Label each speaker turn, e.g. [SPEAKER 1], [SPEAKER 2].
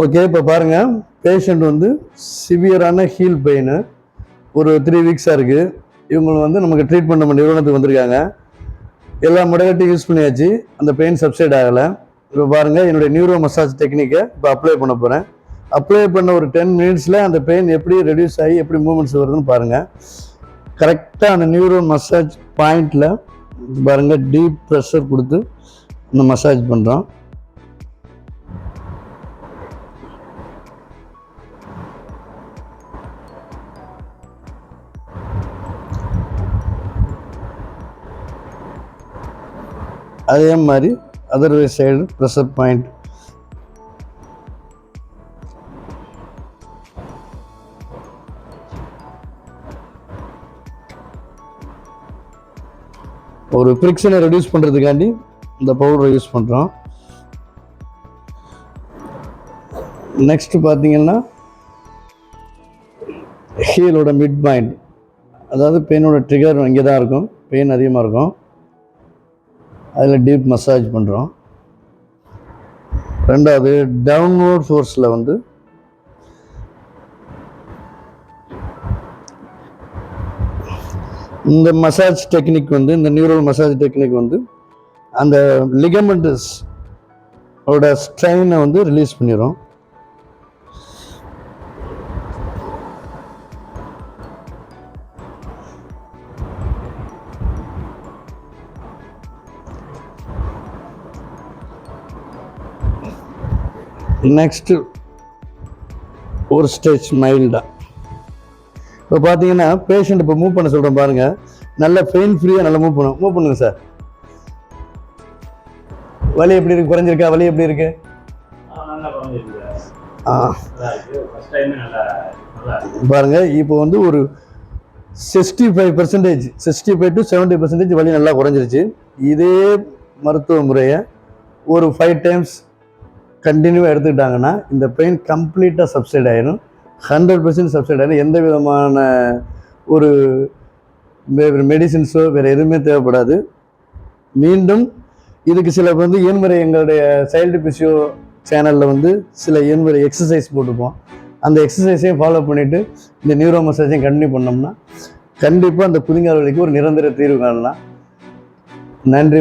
[SPEAKER 1] Okay இப்போ பாருங்கள் patient வந்து சிவியரான ஹீல் பெயின் ஒரு த்ரீ வீக்ஸாக இருக்குது இவங்க வந்து நமக்கு ட்ரீட்மெண்ட் நம்ம நிறுவனத்துக்கு வந்திருக்காங்க. எல்லா முடகட்டையும் யூஸ் பண்ணியாச்சு. அந்த பெயின் சப்சைட் ஆகலை. இப்போ பாருங்கள் என்னுடைய நியூரோ மசாஜ் டெக்னிக்கை இப்போ அப்ளை பண்ண போகிறேன் அப்ளை பண்ண ஒரு டென் மினிட்ஸில் அந்த பெயின் எப்படி ரெடியூஸ் ஆகி எப்படி மூமெண்ட்ஸ் வருதுன்னு பாருங்கள் கரெக்டாக அந்த நியூரோ மசாஜ் பாயிண்டில் பாருங்கள் டீப் ப்ரெஷர் கொடுத்து இந்த மசாஜ் பண்ணுறோம் அதே மாதிரி அதர்வைஸ் சைடு ப்ரெஷர் பாயிண்ட் ஒரு ஃப்ரிக்ஷனை ரெடியூஸ் பண்ணுறதுக்காண்டி இந்த பவுடரை யூஸ் பண்ணுறோம் நெக்ஸ்ட்டு பார்த்தீங்கன்னா ஹீலோட மிட் பாயிண்ட் அதாவது பெயினோட ட்ரிகர் இங்கே தான் இருக்கும். பெயின் அதிகமாக இருக்கும். அதில் டீப் மசாஜ் பண்ணுறோம் ரெண்டாவது டவுன்வோர்ட் ஃபோர்ஸில் வந்து இந்த மசாஜ் டெக்னிக் வந்து இந்த நியூரல் மசாஜ் டெக்னிக் வந்து அந்த லிகமெண்டஸ் ஓட ஸ்ட்ரெயினை வந்து ரிலீஸ் பண்ணிடும் நெக்ஸ்ட்டு ஒரு ஸ்டேஜ் மைல்டாக இப்போ பார்த்தீங்கன்னா பேஷண்ட் இப்போ மூவ் பண்ண சொல்கிறேன் பாருங்கள் நல்ல பெயின் ஃப்ரீயாக நல்லா மூவ் பண்ணும் மூவ் பண்ணுங்க சார் வலி எப்படி இருக்கு? குறைஞ்சிருக்கா? வலி எப்படி
[SPEAKER 2] இருக்கு?
[SPEAKER 1] பாருங்க இப்போ வந்து ஒரு sixty five percentage sixty five to seventy percentage வலி நல்லா குறைஞ்சிருச்சு. இதே மருத்துவ முறையை ஒரு ஃபைவ் டைம்ஸ் கண்டினியூவாக எடுத்துக்கிட்டாங்கன்னா இந்த பெயின் கம்ப்ளீட்டாக சப்சைட் ஆயிடும் ஹண்ட்ரட் பர்சன்ட் சப்சைட் ஆயிடும் எந்த விதமான ஒரு மெடிசின்ஸோ வேறு எதுவுமே தேவைப்படாது. மீண்டும் இதுக்கு சில வந்து இயன்முறை எங்களுடைய சைல்டு பிசியோ சேனலில் வந்து சில இயன்முறை எக்ஸசைஸ் போட்டுப்போம். அந்த எக்ஸசைஸையும் ஃபாலோ பண்ணிவிட்டு இந்த நியூரோ மசாஜையும் கண்டினியூ பண்ணோம்னா கண்டிப்பாக அந்த குதிங்கால் வலிக்கு ஒரு நிரந்தர தீர்வு காணலாம். நன்றி.